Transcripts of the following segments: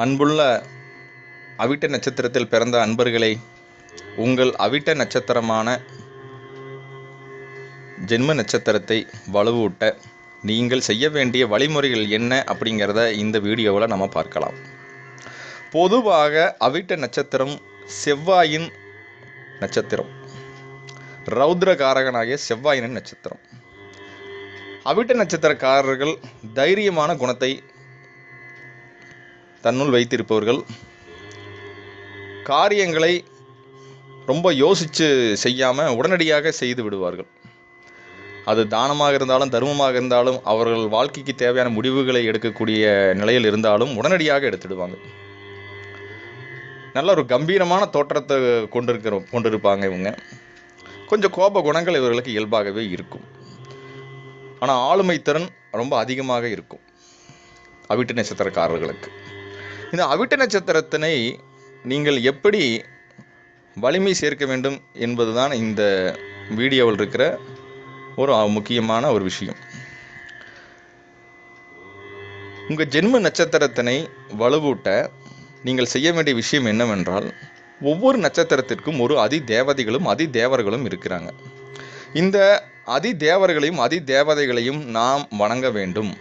அன்புள்ள அவிட்ட நட்சத்திரத்தில் பிறந்த அன்பர்களே உங்கள் அவிட்ட நட்சத்திரமான ஜென்ம நட்சத்திரத்தை வலுவூட்ட நீங்கள் செய்ய வேண்டிய வழிமுறைகள் என்ன அப்படிங்கிறத இந்த வீடியோவில் நம்ம பார்க்கலாம். பொதுவாக அவிட்ட நட்சத்திரம் செவ்வாயின் நட்சத்திரம். ரௌத்ரகாரகனாகிய செவ்வாயின் நட்சத்திரம். அவிட்ட நட்சத்திரக்காரர்கள் தைரியமான குணத்தை தன்னுள் வைத்திருப்பவர்கள். காரியங்களை ரொம்ப யோசித்து செய்யாமல் உடனடியாக செய்து விடுவார்கள். அது தானமாக இருந்தாலும் தர்மமாக இருந்தாலும் அவர்கள் வாழ்க்கைக்கு தேவையான முடிவுகளை எடுக்கக்கூடிய நிலையில் இருந்தாலும் உடனடியாக எடுத்துடுவாங்க. நல்ல ஒரு கம்பீரமான தோற்றத்தை கொண்டிருக்கிற கொண்டிருப்பாங்க இவங்க. கொஞ்சம் கோப குணங்கள் இவர்களுக்கு இயல்பாகவே இருக்கும். ஆனால் ஆளுமை திறன் ரொம்ப அதிகமாக இருக்கும். அவிட்டு நட்சத்திரக்காரர்களுக்கு. இந்த அவிட்ட நட்சத்திரத்தினை நீங்கள் எப்படி வலிமை சேர்க்க வேண்டும் என்பதுதான் இந்த வீடியோவில் இருக்கிற ஒரு முக்கியமான ஒரு விஷயம். உங்கள் ஜென்ம நட்சத்திரத்தினை வலுவூட்ட நீங்கள் செய்ய வேண்டிய விஷயம் என்னவென்றால் ஒவ்வொரு நட்சத்திரத்திற்கும் ஒரு அதி தேவதைகளும் அதி தேவர்களும் இருக்கிறாங்க. இந்த அதி தேவர்களையும் அதி தேவதைகளையும் நாம் வணங்க வேண்டும்.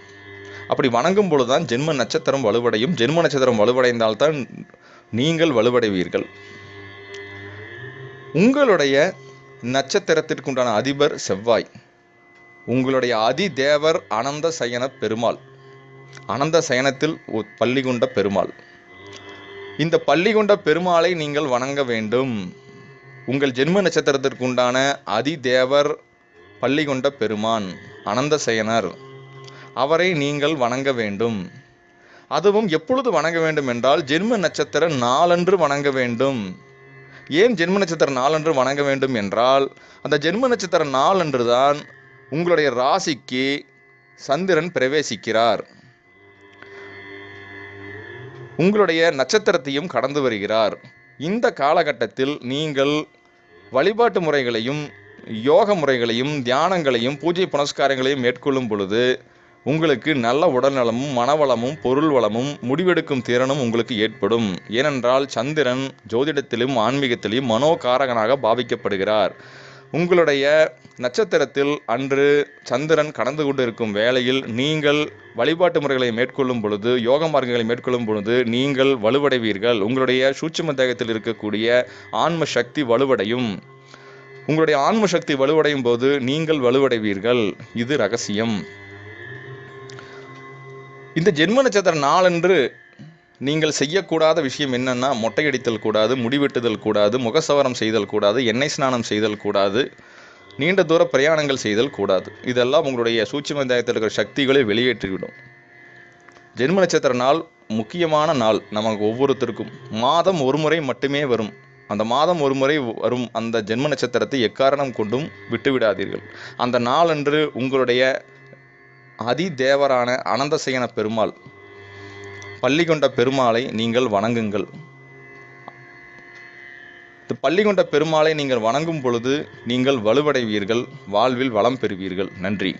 அப்படி வணங்கும் பொழுதுதான் ஜென்ம நட்சத்திரம் வலுவடையும். ஜென்ம நட்சத்திரம் வலுவடைந்தால்தான் நீங்கள் வலுவடைவீர்கள். உங்களுடைய நட்சத்திரத்திற்குண்டான அதிபர் செவ்வாய். உங்களுடைய அதி தேவர் அனந்த சயன பெருமாள். அனந்த சயனத்தில் பள்ளி கொண்ட பெருமாள். இந்த பள்ளி கொண்ட பெருமாளை நீங்கள் வணங்க வேண்டும். உங்கள் ஜென்ம நட்சத்திரத்திற்குண்டான அதி தேவர் பள்ளி கொண்ட பெருமான் அனந்த சயனர். அவரை நீங்கள் வணங்க வேண்டும். அதுவும் எப்பொழுது வணங்க வேண்டும் என்றால் ஜென்ம நட்சத்திர நாளன்று வணங்க வேண்டும். ஏன் ஜென்ம நட்சத்திர நாளன்று வணங்க வேண்டும் என்றால் அந்த ஜென்ம நட்சத்திர நாளன்று தான் உங்களுடைய ராசிக்கு சந்திரன் பிரவேசிக்கிறார். உங்களுடைய நட்சத்திரத்தையும் கடந்து வருகிறார். இந்த காலகட்டத்தில் நீங்கள் வழிபாட்டு முறைகளையும் யோக முறைகளையும் தியானங்களையும் பூஜை புனஸ்காரங்களையும் மேற்கொள்ளும் பொழுது உங்களுக்கு நல்ல உடல்நலமும் மனவளமும் பொருள் வளமும் முடிவெடுக்கும் திறனும் உங்களுக்கு ஏற்படும். ஏனென்றால் சந்திரன் ஜோதிடத்திலும் ஆன்மீகத்திலும் மனோகாரகனாக பாவிக்கப்படுகிறார். உங்களுடைய நட்சத்திரத்தில் அன்று சந்திரன் கடந்து கொண்டிருக்கும் வேளையில் நீங்கள் வழிபாட்டு முறைகளை மேற்கொள்ளும் பொழுது யோக மார்க்கங்களை மேற்கொள்ளும் பொழுது நீங்கள் வலுவடைவீர்கள். உங்களுடைய சூட்சும தேகத்தில் இருக்கக்கூடிய ஆன்ம சக்தி வலுவடையும். உங்களுடைய ஆன்ம சக்தி வலுவடையும் போது நீங்கள் வலுவடைவீர்கள். இது ரகசியம். இந்த ஜென்ம நட்சத்திர நாளன்று நீங்கள் செய்யக்கூடாத விஷயம் என்னென்னா மொட்டையடித்தல் கூடாது முடிவெட்டுதல் கூடாது முகசவரம் செய்தல் கூடாது எண்ணெய் ஸ்நானம் செய்தல் கூடாது நீண்ட தூர பிரயாணங்கள் செய்தல் கூடாது. இதெல்லாம் உங்களுடைய சூட்சமந்தாயத்தில் இருக்கிற சக்திகளை வெளியேற்றிவிடும். ஜென்ம நட்சத்திர நாள் முக்கியமான நாள் நமக்கு ஒவ்வொருத்தருக்கும். மாதம் ஒரு முறை மட்டுமே வரும். அந்த மாதம் ஒரு முறை வரும் அந்த ஜென்ம நட்சத்திரத்தை எக்காரணம் கொண்டும் விட்டுவிடாதீர்கள். அந்த நாளன்று உங்களுடைய அதி தேவரான அனந்தசயன பெருமாள் பள்ளி கொண்ட பெருமாளை நீங்கள் வணங்குங்கள். பள்ளி கொண்ட பெருமாளை நீங்கள் வணங்கும் பொழுது நீங்கள் வலுவடைவீர்கள் வாழ்வில் வளம் பெறுவீர்கள். நன்றி.